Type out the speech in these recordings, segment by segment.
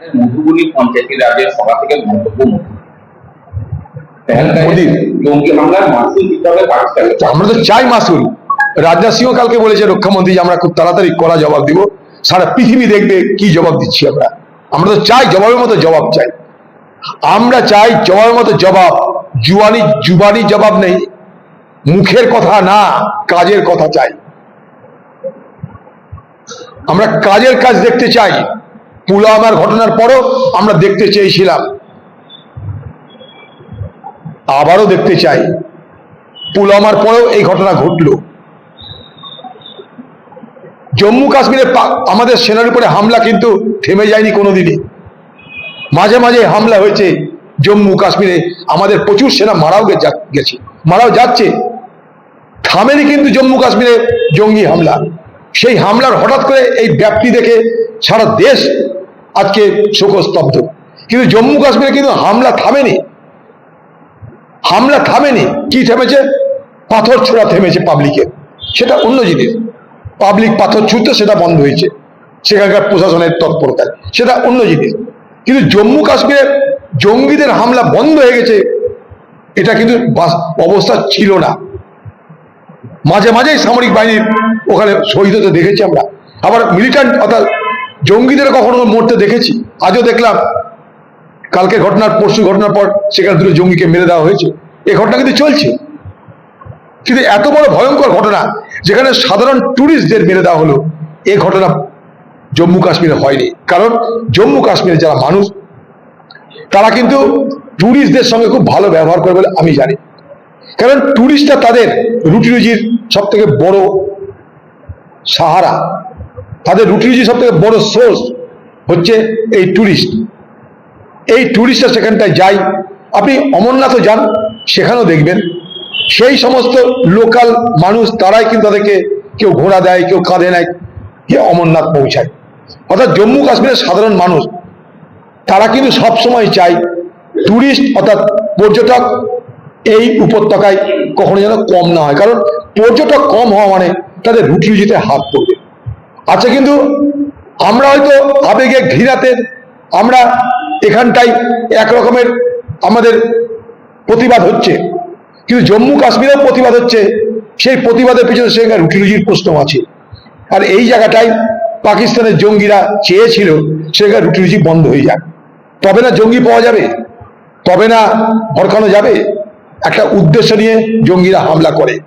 মধুবনী পঞ্চায়েতি রাজের সভা থেকে মাসুল দিতে হবে পাকিস্তানকে। আমরা তো চাই মাসুল। রাজনাথ সিংহ কালকে বলেছে রক্ষামন্ত্রী আমরা খুব তাড়াতাড়ি কড়া জবাব দিব। সারা পৃথিবী দেখবে কি জবাব দিচ্ছি আমরা। আমরা তো চাই জবাবের মতো জবাব চাই। আমরা চাই জবাবের মতো জবাব। জুয়ানি জুবানি জবাব নেই। মুখের কথা না কাজের কথা চাই। আমরা কাজের কাজ দেখতে চাই। পুলওয়ামার ঘটনার পরও আমরা দেখতে চেয়েছিলাম। আবারও দেখতে চাই। পুলওয়ামার পরেও এই ঘটনা ঘটলো। জম্মু কাশ্মীরে আমাদের সেনার উপরে হামলা কিন্তু থেমে যায়নি কোনোদিনই। মাঝে মাঝে হামলা হয়েছে জম্মু কাশ্মীরে। আমাদের প্রচুর সেনা মারাও গেছে মারাও যাচ্ছে। থামেনি কিন্তু জম্মু কাশ্মীরে জঙ্গি হামলা। সেই হামলার হঠাৎ করে এই ব্যাপ্তি দেখে সারা দেশ আজকে শোকস্তব্ধ। কিন্তু জম্মু কাশ্মীরে কিন্তু হামলা থামেনি। হামলা থামেনি। কি থেমেছে? পাথর ছোড়া থেমেছে পাবলিকের সেটা অন্য জিনিস। পাবলিক পাথর ছুঁতে সেটা বন্ধ হয়েছে। সেখানকার প্রশাসনের তৎপরতায়। সেটা অন্য জিনিস। কিন্তু জম্মু কাশ্মীরে জঙ্গিদের হামলা বন্ধ হয়ে গেছে, এটা কিন্তু বাস- অবস্থা ছিল না। মাঝে মাঝেই সামরিক বাহিনীর ওখানে শহীদ হতে দেখেছি আমরা। আবার মিলিটান্ট অর্থাৎ জঙ্গিদের কখনো মরতে দেখেছি। আজও দেখলাম, কালকে ঘটনার, পরশু ঘটনার পর সেখানে দুটো জঙ্গিকে মেরে দেওয়া হয়েছে। এই ঘটনা কিন্তু চলছে। কিন্তু এত বড় ভয়ঙ্কর ঘটনা, যেখানে সাধারণ ট্যুরিস্টদের মেরে দেওয়া হলো, এ ঘটনা জম্মু কাশ্মীরে হয়নি। কারণ জম্মু কাশ্মীরে যারা মানুষ, তারা কিন্তু ট্যুরিস্টদের সঙ্গে খুব ভালো ব্যবহার করে বলে আমি জানি। কারণ ট্যুরিস্টরা তাদের রুটি রুজির সব থেকে বড় সাহারা। তাদের রুটি রুজির সব থেকে বড় সোর্স হচ্ছে এই ট্যুরিস্ট এই ট্যুরিস্টরা সেখানটায় যায়। আপনি অমরনাথও যান, সেখানেও দেখবেন। সেই সমস্ত লোকাল মানুষ, তারাই কিন্তু তাদেরকে কেউ ঘোড়া দেয়, কেউ কাঁধে নেয়, গিয়ে অমরনাথ পৌঁছায়। অর্থাৎ জম্মু কাশ্মীরের সাধারণ মানুষ, তারা কিন্তু সব সময় চায় ট্যুরিস্ট অর্থাৎ পর্যটক এই উপত্যকায় কখনো যেন কম না হয়। কারণ পর্যটক কম হওয়া মানে তাদের রুটি রুজিতে হাত পড়বে আচ্ছা কিন্তু আমরা হয়তো আবেগে ঘৃণাতে, আমরা এখানটাই এক রকমের আমাদের প্রতিবাদ হচ্ছে। কিন্তু জম্মু কাশ্মীরেও প্রতিবাদ হচ্ছে, সেই প্রতিবাদের পিছনে সেখানে রুটি রুজির প্রশ্ন আছে। আর এই জায়গাটায় পাকিস্তানের জঙ্গিরা চেয়েছিল সেখানে রুটি রুজি বন্ধ হয়ে যাক। তবে না জঙ্গি পাওয়া যাবে? তবে না ভরকানো যাবে? একটা উদ্দেশ্য নিয়ে জঙ্গিরা হামলা করে।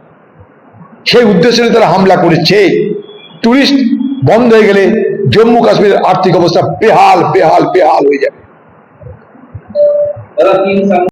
সেই উদ্দেশ্য নিয়ে তারা হামলা করেছে। টুরিস্ট বন্ধ হয়ে গেলে জম্মু কাশ্মীরের আর্থিক অবস্থা বেহাল বেহাল বেহাল হয়ে যাবে দাদা তিন সাল